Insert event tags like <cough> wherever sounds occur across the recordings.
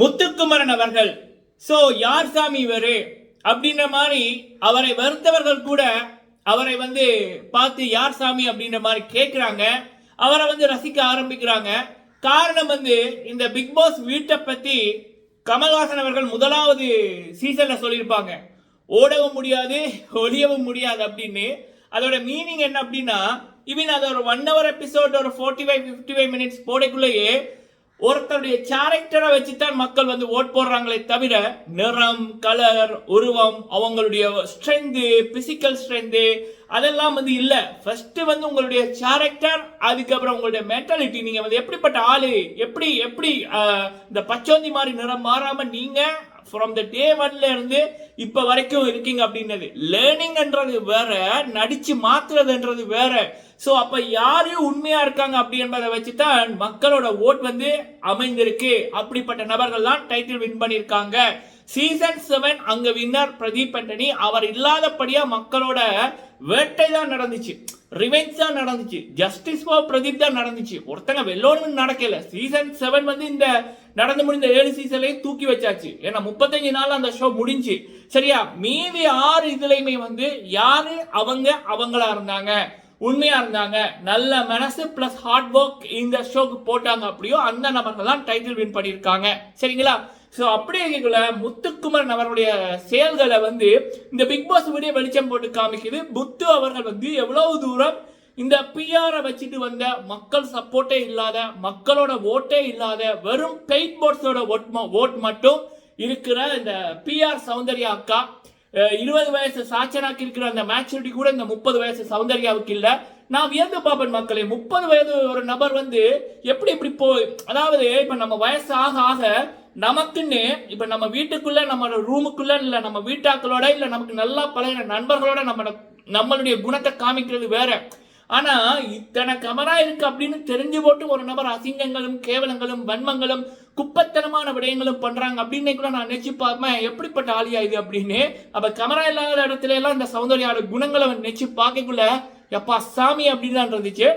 முத்துக்குமரன் அவர்கள் சோ யார் சாமி இவரு? அப்படின்ற மாதிரி அவரை வருத்தவர்கள் கூட அவரை வந்து பார்த்து யார் சாமி? அப்படின்ற மாதிரி கேட்குறாங்க அவரை வந்து ரசிக்க ஆரம்பிக்கிறாங்க. காரணம் வந்து இந்த பிக் பாஸ் வீட்டை பற்றி கமல்ஹாசன் அவர்கள் முதலாவது சீசனில் சொல்லியிருப்பாங்க. ஓடவும் முடியாது ஒளியவும் முடியாது அப்படின்னு. அதோட மீனிங் என்ன அப்படின்னா இவன் அதை ஒரு ஒன் ஹவர் எபிசோட் ஒரு forty five fifty five minutes போடக்குள்ளேயே ஒருத்தருடைய கேரக்டரை வச்சு தான் மக்கள் வந்து ஓட் போடுறாங்களே தவிர நிறம் கலர் உருவம் அவங்களுடைய ஸ்ட்ரென்த்து பிசிக்கல் ஸ்ட்ரென்த்து அதெல்லாம் வந்து இல்லை. ஃபஸ்ட்டு வந்து உங்களுடைய கேரக்டர் அதுக்கப்புறம் உங்களுடைய மென்டாலிட்டி நீங்கள் வந்து எப்படிப்பட்ட ஆளு? எப்படி எப்படி இந்த பச்சோந்தி மாதிரி நிறம் மாறாமல் நீங்கள் ஃப்ரம் த டே ஒன்ல இருந்து இப்ப வரைக்கும் இருக்கீங்க அப்படின்றது லேர்னிங்ன்றது வேற நடிச்சு மாத்துறதுன்றது வேற. ஸோ அப்ப யாரு உண்மையா இருக்காங்க அப்படி என்பதை வச்சுதான் மக்களோட ஓட் வந்து அமைந்திருக்கு. அப்படிப்பட்ட நபர்கள் தான் டைட்டில் வின் பண்ணியிருக்காங்க. சீசன் செவன் அங்க வின்னர் பிரதீப் அண்டனி. அவர் இல்லாதபடியா மக்களோட வேட்டை தான் நடந்துச்சு. ரிவெஞ்ச் தான் நடந்துச்சு. ஜஸ்டிஸ் ஃபார் பிரதீப் தான் நடந்துச்சு. ஒருத்தங்க வெல்லோன்னு நடக்கல. சீசன் செவன் வந்து இந்த நடந்து முடிந்த ஏழு சீசன்லயும் தூக்கி வச்சாச்சு. ஏன்னா முப்பத்தஞ்சு நாள் அந்த ஷோ முடிஞ்சு. சரியா? மீதி ஆறு இதுலயுமே வந்து யாரு அவங்க அவங்களா இருந்தாங்க? உண்மையா இருந்தாங்க? நல்ல மனசு பிளஸ் ஹார்ட் ஒர்க் இந்த ஷோக்கு போட்டாங்க அப்படியோ அந்த நபர்கள் தான் டைட்டில் வின் பண்ணியிருக்காங்க. சரிங்களா? ஸோ அப்படியே இருக்கக்குள்ள முத்துக்குமரன் அவருடைய செயல்களை வந்து இந்த பிக் பாஸ் வீடியோ வெளிச்சம் போட்டு காமிக்குது. புத்து அவர்கள் வந்து எவ்வளவு தூரம் இந்த பிஆரை வச்சுட்டு வந்த மக்கள் சப்போர்ட்டே இல்லாத மக்களோட ஓட்டே இல்லாத வெறும் பெயிட் போர்ட்ஸோட ஓட் ஓட் மட்டும் இருக்கிற இந்த பிஆர் சௌந்தர்யா அக்கா இருபது வயசு சாச்சனாக்கு இருக்கிற அந்த மேச்சூரிட்டி கூட இந்த முப்பது வயசு சௌந்தர்யாவுக்கு இல்லை. நான் வியந்து பார்ப்பேன் மக்களே. முப்பது வயது ஒரு நபர் வந்து எப்படி இப்படி போ அதாவது இப்போ நம்ம வயசு ஆக ஆக நமக்குன்னு இப்ப நம்ம வீட்டுக்குள்ள நம்ம ரூமுக்குள்ள இல்ல நம்ம வீட்டாக்களோட இல்ல நமக்கு நல்லா பழகின நண்பர்களோட நம்ம நம்மளுடைய குணத்தை காமிக்கிறது வேற. ஆனா இத்தனை கமரா இருக்கு அப்படின்னு தெரிஞ்சு போட்டு ஒரு நபர் அசிங்கங்களும் கேவலங்களும் வன்மங்களும் குப்பத்தனமான விடயங்களும் பண்றாங்க அப்படின்னு கூட நான் நினைச்சு பார்ப்பேன் எப்படிப்பட்ட ஆளியா இது அப்படின்னு? அப்ப கமரா இல்லாத இடத்துல எல்லாம் இந்த சௌந்தர்யாவோட குணங்களை நினைச்சு பார்க்கக்குள்ள எப்பா சாமி அப்படின்னு தான் இருந்துச்சு.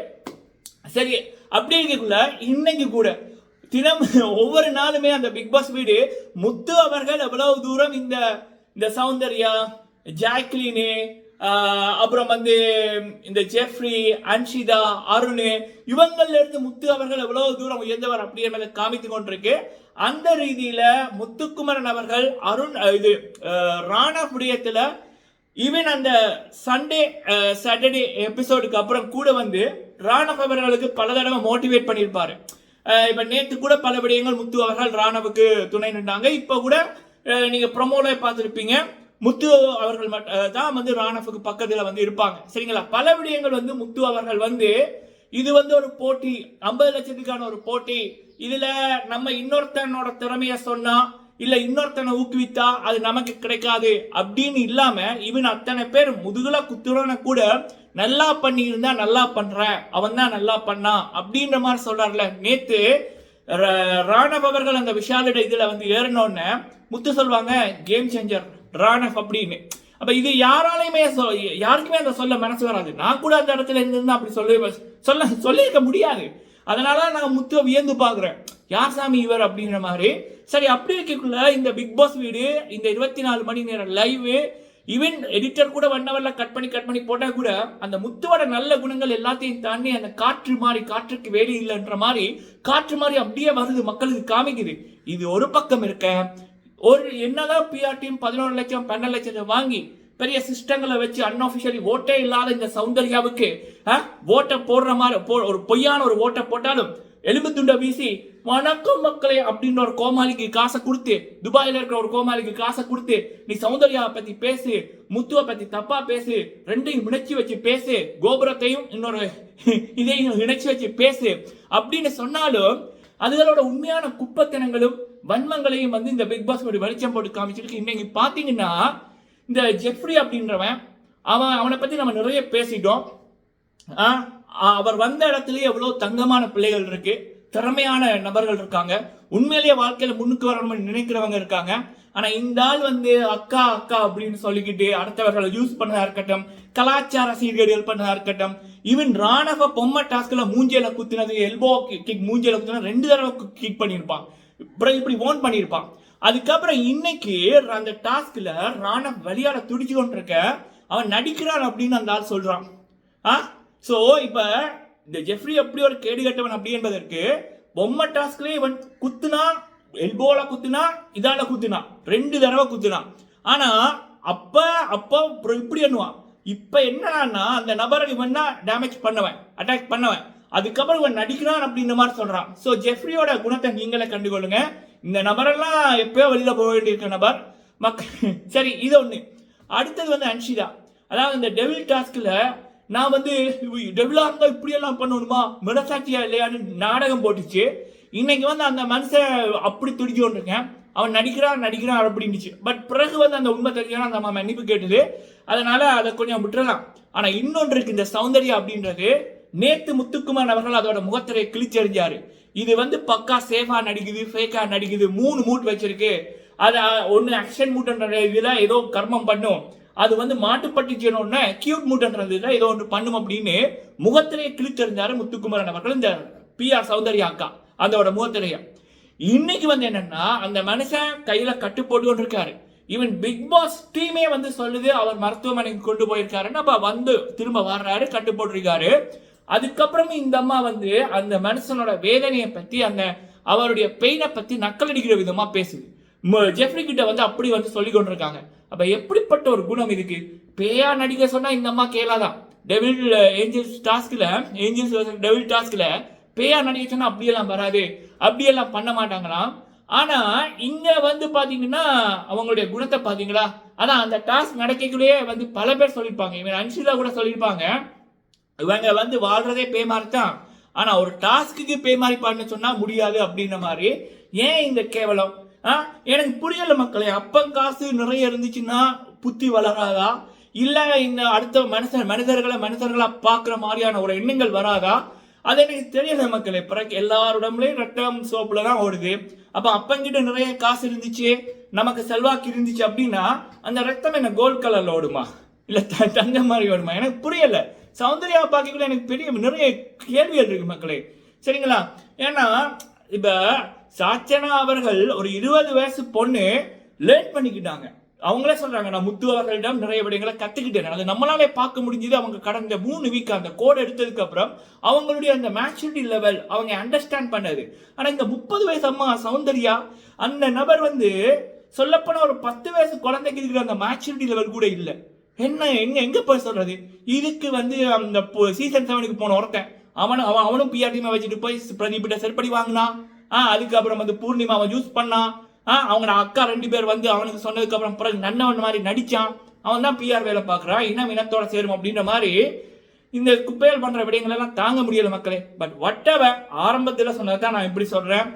சரி அப்படி இருக்கக்குள்ள இன்னைக்கு கூட தினம் ஒவ்வொரு நாளுமே அந்த பிக் பாஸ் வீடு முத்து அவர்கள் எவ்வளவு தூரம் இந்த இந்த சௌந்தர்யா ஜாக்லினு அப்புறம் வந்து இந்த ஜெஃப்ரி அன்ஷிதா அருண் இவங்கள்ல இருந்து முத்து அவர்கள் எவ்வளவு தூரம் உயர்ந்தவர் அப்படி என்பதை காமித்து கொண்டிருக்கு. அந்த ரீதியில முத்துக்குமரன் அவர்கள் அருண் இது ராணா புடியத்துல ஈவன் அந்த சண்டே சாட்டர்டே எபிசோடுக்கு அப்புறம் கூட வந்து ராணா அவர்களுக்கு பல தடவை மோட்டிவேட் பண்ணியிருப்பாரு. இப்ப நேத்து கூட பல விடயங்கள் முத்து அவர்கள் ராணவுக்கு துணை நின்றாங்க. இப்ப கூட நீங்கள் நீங்க ப்ரொமோல பார்த்துருப்பீங்க. முத்து அவர்கள் தான் வந்து ராணவுக்கு பக்கத்துல வந்து இருப்பாங்க. சரிங்களா? பல விடயங்கள் வந்து முத்து அவர்கள் வந்து இது வந்து ஒரு போட்டி ஐம்பது லட்சத்துக்கான ஒரு போட்டி. இதுல நம்ம இன்னொருத்தனோட திறமைய சொன்னா இல்ல இன்னொருத்தனை ஊக்குவித்தா அது நமக்கு கிடைக்காது அப்படின்னு இல்லாம இவன் அத்தனை பேர் முதுகுல குத்துறவன கூட நல்லா பண்ணியிருந்தா நல்லா பண்ணுறேன் அவன் தான் நல்லா பண்ணான் அப்படின்ற மாதிரி சொல்கிறார்ல நேற்று ர- ராணவ் அவர்கள் அந்த விஷாலிட இதில் வந்து ஏறினோடனே முத்து சொல்லுவாங்க கேம் சேஞ்சர் ராணவ் அப்படின்னு. அப்போ இது யாராலையுமே சொ- யாருக்குமே அதை சொல்ல மனசு வராது. நான் கூட அந்த இடத்துல இருந்து அப்படி சொல்ல சொல்ல சொல்லியிருக்க முடியாது. அதனால நான் முத்துவை வியந்து பார்க்குறேன் யார் சாமி இவர்? அப்படின்ற மாதிரி. சரி அப்படி இருக்கக்குள்ள இந்த பிக் பாஸ் வீடு இந்த இருபத்தி நாலு மணி நேரம் லைவு ஈவன் எடிட்டர் கூட ஒன் கட் பண்ணி கட் பண்ணி போட்டால் கூட அந்த முத்துவோட நல்ல குணங்கள் எல்லாத்தையும் தாண்டி அந்த காற்று மாதிரி காற்றுக்கு வேலி இல்லைன்ற மாதிரி காற்று மாதிரி அப்படியே வருது மக்களுக்கு காமிக்குது. இது ஒரு பக்கம் இருக்க. ஒரு என்னதான் பிஆர் டீம் பதினோரு லட்சம் பன்னெண்டு லட்சத்தை வாங்கி பெரிய சிஸ்டங்களை வச்சு அன்ஆபிஷியலி ஓட்டே இல்லாத இந்த சௌந்தர்யாவுக்கு ஓட்டை போடுற மாதிரி போ- ஒரு பொய்யான ஒரு ஓட்டை போட்டாலும் எலும்பு துண்டை வீசி வணக்கம் மக்களே அப்படின்னு ஒரு கோமாளிக்கு காசை கொடுத்து துபாயில இருக்கிற ஒரு கோமாளிக்கு காசை கொடுத்து நீ சௌந்தர்யாவை பத்தி பேசு முத்துவை பத்தி தப்பா பேசு ரெண்டையும் இணைச்சி வச்சு பேசு கோபுரத்தையும் இன்னொரு <laughs> இதையும் இணைச்சி வச்சு பேசு. அப்படின்னு சொன்னாலும் அதுகளோட உண்மையான குப்பத்தனங்களும் வன்மங்களையும் வந்து இந்த பிக் பாஸ் ஒரு வெளிச்சம் போட்டு காமிச்சிருக்கு. இன்னைக்கு பாத்தீங்கன்னா இந்த ஜெஃப்ரி அப்படின்றவன் அவன் அவனை பத்தி நம்ம நிறைய பேசிட்டோம். ஆ, அவர் வந்த இடத்துலயே எவ்வளவு தங்கமான பிள்ளைகள் இருக்கு. திறமையான நபர்கள் இருக்காங்க. உண்மையிலேயே வாழ்க்கையில முன்னுக்கு வரணும்னு நினைக்கிறவங்க இருக்காங்க. ஆனா இந்த ஆள் வந்து அக்கா அக்கா அப்படின்னு சொல்லிக்கிட்டு அடுத்தவர்களை யூஸ் பண்ணதா இருக்கட்டும் கலாச்சார சீர்கேடுகள் பண்ணதா இருக்கட்டும் ஈவன் ராணவ பொம்மை டாஸ்க்ல மூஞ்சியில குத்தினது எல்போ கிக் மூஞ்சியில குத்தினது ரெண்டு தடவை கிக் பண்ணியிருப்பான். அப்புறம் இப்படி ஓன் பண்ணியிருப்பான். அதுக்கப்புறம் இன்னைக்கு அந்த டாஸ்க்ல ராணவ் வெளியால துடிச்சு கொண்டிருக்க அவன் நடிக்கிறான் அப்படின்னு அந்த ஆள் சொல்றான். ஆ? ஸோ இப்போ இந்த ஜெஃப்ரி எப்படி ஒரு கேடு கட்டவன் அப்படி என்பதற்கு பொம்மை டாஸ்க்லேயே இவன் குத்துனா எல்போல குத்துனா இதால குத்துனா ரெண்டு தடவை குத்துனா ஆனா அப்ப அப்போ இப்படி பண்ணுவான் இப்ப என்னன்னா அந்த நபரை இவன் தான் டேமேஜ் பண்ணவன் அட்டாக் பண்ணவன். அதுக்கப்புறம் இவன் நடிக்கிறான் அப்படின்ற மாதிரி சொல்றான். ஸோ ஜெஃப்ரியோட குணத்தை நீங்களே கண்டுகொள்ளுங்க. இந்த நபரெல்லாம் எப்பயோ வெளியில போக வேண்டியிருக்க நபர். மக் சரி இது ஒண்ணு. அடுத்தது வந்து அன்ஷிதா. அதாவது இந்த டெவில் டாஸ்கில் நான் வந்து டெவிலா இருந்தால் இப்படியெல்லாம் பண்ணணுமா? மிடசாட்சியா இல்லையான்னு நாடகம் போட்டுச்சு. இன்னைக்கு வந்து அந்த மனுஷன் அப்படி துடிச்சு கொண்டிருக்கேன் அவன் நடிக்கிறான் நடிக்கிறான் அப்படின்னுச்சு. பட் பிறகு வந்து அந்த உண்மை தெரிஞ்சாலும் அந்த அம்மா மன்னிப்பு கேட்டது. அதனால அதை கொஞ்சம் விட்டுறலாம். ஆனா இன்னொன்று இருக்கு இந்த சௌந்தர்யா அப்படின்றது. நேத்து முத்துக்குமார் அவர்கள் அதோட முகத்திரை கிழிச்செறிஞ்சாரு. இது வந்து பக்கா சேஃபா நடிக்குது ஃபேக்கா நடிக்குது மூணு மூட் வச்சிருக்கு. அது ஒன்று ஆக்ஷன் மூட்ன்ற இதுல ஏதோ கர்மம் பண்ணும். அது வந்து மாட்டுப்பட்டுச்சுன்னு கியூட் மூட்ன்றதுல ஏதோ ஒன்று பண்ணும் அப்படின்னு முகத்திலேயே கிழிச்செறிஞ்சாரு முத்துக்குமாரன் அவர்கள். இந்த பி ஆர் சௌந்தர்யா அக்கா அதோட முகத்திலேயே. இன்னைக்கு வந்து என்னன்னா அந்த மனுஷன் கையில கட்டு போட்டு கொண்டு இருக்காரு ஈவன் பிக் பாஸ் டீமே வந்து சொல்லுது அவர் மருத்துவமனைக்கு கொண்டு போயிருக்காருன்னு அப்ப வந்து திரும்ப வர்றாரு கட்டு போட்டிருக்காரு. அதுக்கப்புறம் இந்த அம்மா வந்து அந்த மனுஷனோட வேதனையை பத்தி அந்த அவருடைய பெயினை பத்தி நக்கல் அடிக்கிற விதமா பேசுது. ஜெஃப்ரி கிட்ட வந்து அப்படி வந்து சொல்லி கொண்டிருக்காங்க. அப்ப எப்படிப்பட்ட ஒரு குணம் இதுக்கு? பேயா நடிக்க சொன்னா இந்த அம்மா கேளாதான் டெவில் ஏஞ்சல்ஸ் டாஸ்க்ல ஏஞ்சல்ஸ் டெவில் டாஸ்க்ல பேயா நடிக்க சொன்னா அப்படியெல்லாம் வராது. அப்படியெல்லாம் பண்ண மாட்டாங்களாம். ஆனா இங்க வந்து பாத்தீங்கன்னா அவங்களுடைய குணத்தை பாத்தீங்களா? ஆனால் அந்த டாஸ்க் நடக்கக்குள்ளேயே வந்து பல பேர் சொல்லியிருப்பாங்க இவன் அன்ஷிலா கூட சொல்லியிருப்பாங்க இவங்க வந்து வாழ்றதே பே மாதிரி தான். ஆனா ஒரு டாஸ்க்குக்கு பே மாதிரி பாடுன்னு சொன்னா முடியாது அப்படின்ற மாதிரி. ஏன் இந்த கேவலம்? எனக்கு புரியல மக்களே அப்பம் காசு நிறைய இருந்துச்சுன்னா புத்தி வளராதா? இல்லை இந்த அடுத்த மனுஷன் மனிதர்களை மனிதர்களா பார்க்குற மாதிரியான ஒரு எண்ணங்கள் வராதா? அது எனக்கு தெரியல மக்களே பிறகு எல்லாரோடம்லயும் ரத்தம் சோப்புல தான் ஓடுது. அப்போ அப்பங்கிட்ட நிறைய காசு இருந்துச்சு நமக்கு செல்வாக்கு இருந்துச்சு அப்படின்னா அந்த ரத்தம் என்ன கோல்ட் கலர்ல ஓடுமா? இல்லை த- தங்க மாதிரி ஓடுமா? எனக்கு புரியல. சௌந்தர்யா பார்க்கக்குள்ள எனக்கு பெரிய நிறைய கேள்விகள் இருக்கு மக்களே. சரிங்களா? ஏன்னா இப்போ சாச்சனா அவர்கள் ஒரு இருபது வயசு பொண்ணு லேர்ன் பண்ணிக்கிட்டாங்க. அவங்களே சொல்றாங்க நான் முத்து அவர்களிடம் நிறைய விடயங்களை கத்துக்கிட்டேன். அது நம்மளாலே பார்க்க முடிஞ்சது. அவங்க கடந்த மூணு வீக் அந்த கோடு எடுத்ததுக்கு அப்புறம் அவங்களுடைய அந்த மேச்சூரிட்டி லெவல் அவங்க அண்டர்ஸ்டாண்ட் பண்ணது ஆனா இந்த முப்பது வயசு அம்மா சௌந்தர்யா அந்த நபர் வந்து சொல்லப்போன ஒரு பத்து வயசு குழந்தைக்கு இருக்கிற அந்த மேச்சூரிட்டி லெவல் கூட இல்லை. என்ன எங்க எங்க போய் சொல்றது? இதுக்கு வந்து அந்த சீசன் செவனுக்கு போன ஒருத்தன். அவன் அவன் அவனும் பிஆர் டீமை வச்சுட்டு போய் பிரதீப்பிட்ட செருப்படி வாங்கினான். ஆ அதுக்கப்புறம் வந்து பூர்ணிமா அவன் யூஸ் பண்ணான். ஆ அவங்க அக்கா ரெண்டு பேர் வந்து அவனுக்கு சொன்னதுக்கப்புறம் பிறகு நன்னவன் மாதிரி நடித்தான் அவன் தான் பிஆர் வேலை பார்க்குறான். இனம் இனத்தோட சேரும் அப்படின்ற மாதிரி இந்த குப்பைகள் பண்ணுற விடயங்களெல்லாம் தாங்க முடியல மக்களே. பட் வட்டவ ஆரம்பத்தில் சொன்னதான் நான் இப்படி சொல்கிறேன்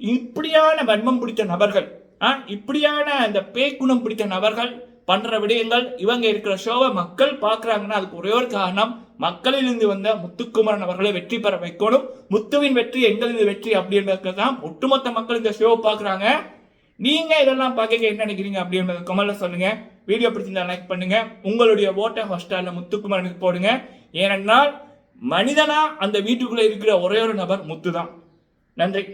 இப்படியான வன்மம் பிடித்த நபர்கள் ஆ, இப்படியான இந்த பேக்குணம் பிடித்த நபர்கள் பண்ணுற விடயங்கள் இவங்க இருக்கிற ஷோவை மக்கள் பார்க்குறாங்கன்னா அதுக்கு ஒரே ஒரு காரணம் மக்களிலிருந்து வந்த முத்துக்குமரன் அவர்களை வெற்றி பெற வைக்கணும். முத்துவின் வெற்றி எங்களது வெற்றி அப்படின்றது தான் ஒட்டுமொத்த மக்கள் இந்த ஷோவை பார்க்குறாங்க. நீங்கள் இதெல்லாம் பார்க்க என்ன நினைக்கிறீங்க அப்படின்றத கமெண்ட்ல சொல்லுங்க. வீடியோ பிடிச்சிருந்தா லைக் பண்ணுங்க. உங்களுடைய ஓட்டை ஹாஸ்டலில் முத்துக்குமரனுக்கு போடுங்க. ஏனென்றால் மனிதனா அந்த வீட்டுக்குள்ளே இருக்கிற ஒரே ஒரு நபர் முத்து தான் நன்றி.